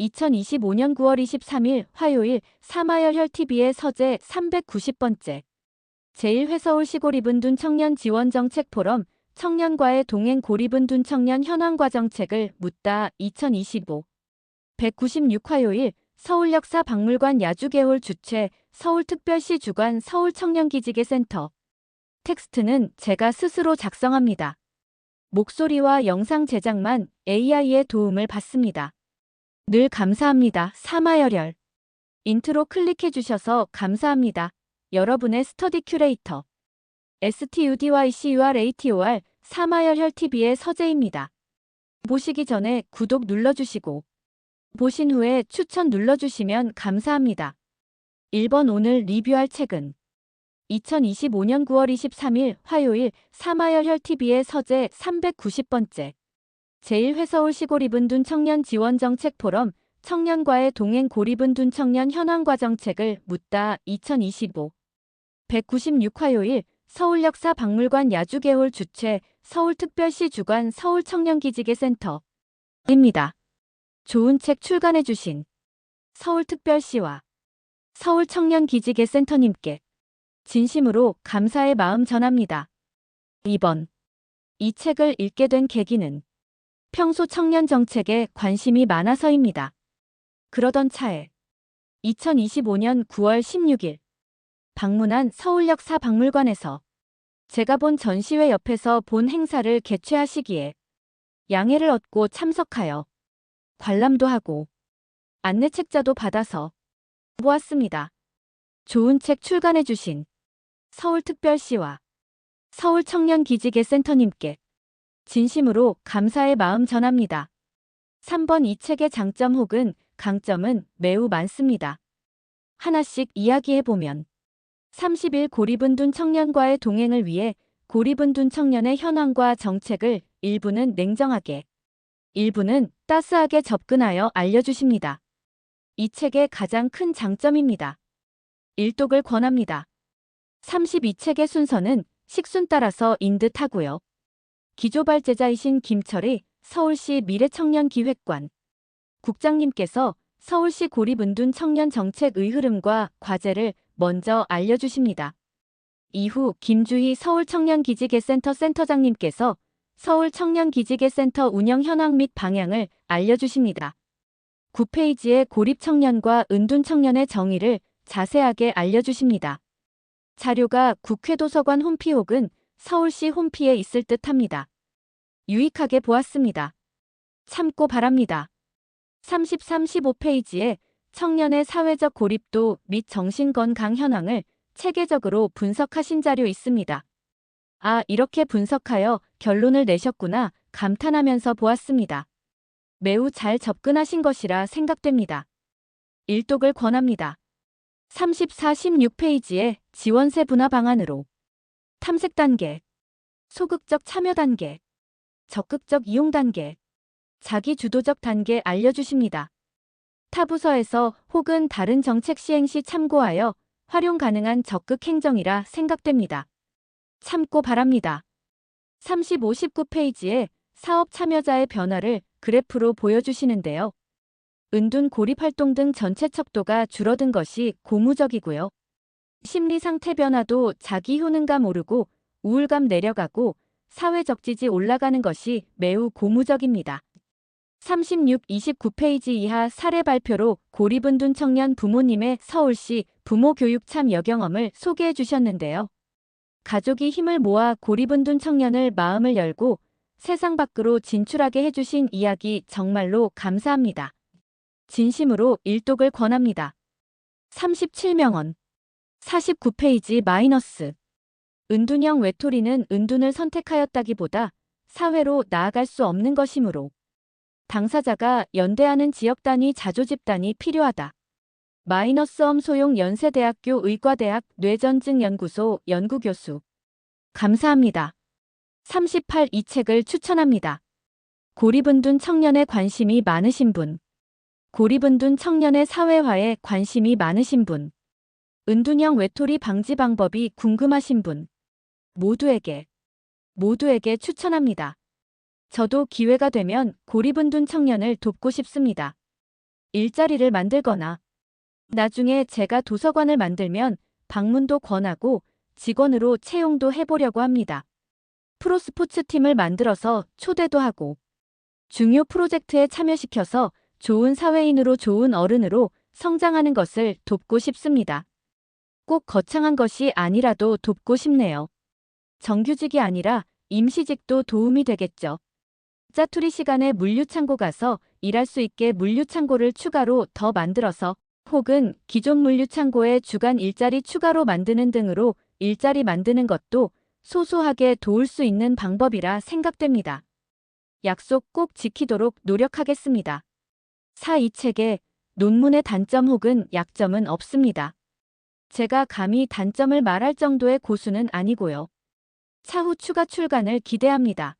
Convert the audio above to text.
2025년 9월 23일 화요일 사마열혈 TV의 서재 390번째 제1회서울 시골입은 둔 청년 지원 정책 포럼 청년과의 동행 고립은 둔 청년 현황과 정책을 묻다 2025 196 화요일 서울역사 박물관 야주개월 주최 서울특별시 주관 서울청년기지개센터 텍스트는 제가 스스로 작성합니다. 목소리와 영상 제작만 AI의 도움을 받습니다. 늘 감사합니다. 사마열혈. 인트로 클릭해주셔서 감사합니다. 여러분의 스터디 큐레이터. STUDYCURATOR 사마열혈 TV의 서재입니다. 보시기 전에 구독 눌러주시고, 보신 후에 추천 눌러주시면 감사합니다. 1번 오늘 리뷰할 책은 2025년 9월 23일 화요일 사마열혈 TV의 서재 390번째 제1회서울 시골입은 둔 청년 지원 정책 포럼 청년과의 동행 고립은 둔 청년 현황과 정책을 묻다 2025 196 화요일 서울역사 박물관 야주개월 주최 서울특별시 주관 서울청년기지개센터 입니다. 좋은 책 출간해주신 서울특별시와 서울청년기지개센터님께 진심으로 감사의 마음 전합니다. 2번. 이 책을 읽게 된 계기는 평소 청년 정책에 관심이 많아서입니다. 그러던 차에 2025년 9월 16일 방문한 서울역 사 박물관에서 제가 본 전시회 옆에서 본 행사를 개최하시기에 양해를 얻고 참석하여 관람도 하고 안내 책자도 받아서 보았습니다. 좋은 책 출간해주신 서울특별시와 서울청년기지개센터님께 진심으로 감사의 마음 전합니다. 3번 이 책의 장점 혹은 강점은 매우 많습니다. 하나씩 이야기해보면 30일 고립은 둔 청년과의 동행을 위해 고립은 둔 청년의 현황과 정책을 일부는 냉정하게, 일부는 따스하게 접근하여 알려주십니다. 이 책의 가장 큰 장점입니다. 일독을 권합니다. 32책의 순서는 식순 따라서 인듯하고요. 기조발제자이신 김철희 서울시 미래청년기획관 국장님께서 서울시 고립은둔 청년 정책의 흐름과 과제를 먼저 알려주십니다. 이후 김주희 서울청년기지개센터 센터장님께서 서울청년기지개센터 운영 현황 및 방향을 알려주십니다. 9페이지의 고립청년과 은둔청년의 정의를 자세하게 알려주십니다. 자료가 국회도서관 홈피 혹은 서울시 홈피에 있을 듯 합니다. 유익하게 보았습니다. 참고 바랍니다. 30, 35페이지에 청년의 사회적 고립도 및 정신건강 현황을 체계적으로 분석하신 자료 있습니다. 아, 이렇게 분석하여 결론을 내셨구나 감탄하면서 보았습니다. 매우 잘 접근하신 것이라 생각됩니다. 일독을 권합니다. 34, 16페이지에 지원세 분화 방안으로 탐색 단계, 소극적 참여 단계, 적극적 이용 단계, 자기 주도적 단계 알려주십니다. 타부서에서 혹은 다른 정책 시행 시 참고하여 활용 가능한 적극 행정이라 생각됩니다. 참고 바랍니다. 30, 59페이지에 사업 참여자의 변화를 그래프로 보여주시는데요. 은둔 고립 활동 등 전체 척도가 줄어든 것이 고무적이고요. 심리 상태 변화도 자기 효능감 오르고 우울감 내려가고 사회적 지지 올라가는 것이 매우 고무적입니다. 36, 29페이지 이하 사례 발표로 고립은 둔 청년 부모님의 서울시 부모 교육 참 여경험을 소개해 주셨는데요. 가족이 힘을 모아 고립은 둔 청년을 마음을 열고 세상 밖으로 진출하게 해주신 이야기 정말로 감사합니다. 진심으로 일독을 권합니다. 37명원 49페이지 마이너스 은둔형 외톨이는 은둔을 선택하였다기보다 사회로 나아갈 수 없는 것이므로 당사자가 연대하는 지역 단위 자조 집단이 필요하다. 마이너스 엄소용 연세대학교 의과대학 뇌전증연구소 연구교수 감사합니다. 38 이 책을 추천합니다. 고립은둔 청년에 관심이 많으신 분 고립은둔 청년의 사회화에 관심이 많으신 분 은둔형 외톨이 방지 방법이 궁금하신 분 모두에게 모두에게 추천합니다. 저도 기회가 되면 고립은둔 청년을 돕고 싶습니다. 일자리를 만들거나 나중에 제가 도서관을 만들면 방문도 권하고 직원으로 채용도 해보려고 합니다. 프로스포츠 팀을 만들어서 초대도 하고 중요 프로젝트에 참여시켜서 좋은 사회인으로 좋은 어른으로 성장하는 것을 돕고 싶습니다. 꼭 거창한 것이 아니라도 돕고 싶네요. 정규직이 아니라 임시직도 도움이 되겠죠. 짜투리 시간에 물류창고 가서 일할 수 있게 물류창고를 추가로 더 만들어서 혹은 기존 물류창고에 주간 일자리 추가로 만드는 등으로 일자리 만드는 것도 소소하게 도울 수 있는 방법이라 생각됩니다. 약속 꼭 지키도록 노력하겠습니다. 4. 이 책에 논문의 단점 혹은 약점은 없습니다. 제가 감히 단점을 말할 정도의 고수는 아니고요. 차후 추가 출간을 기대합니다.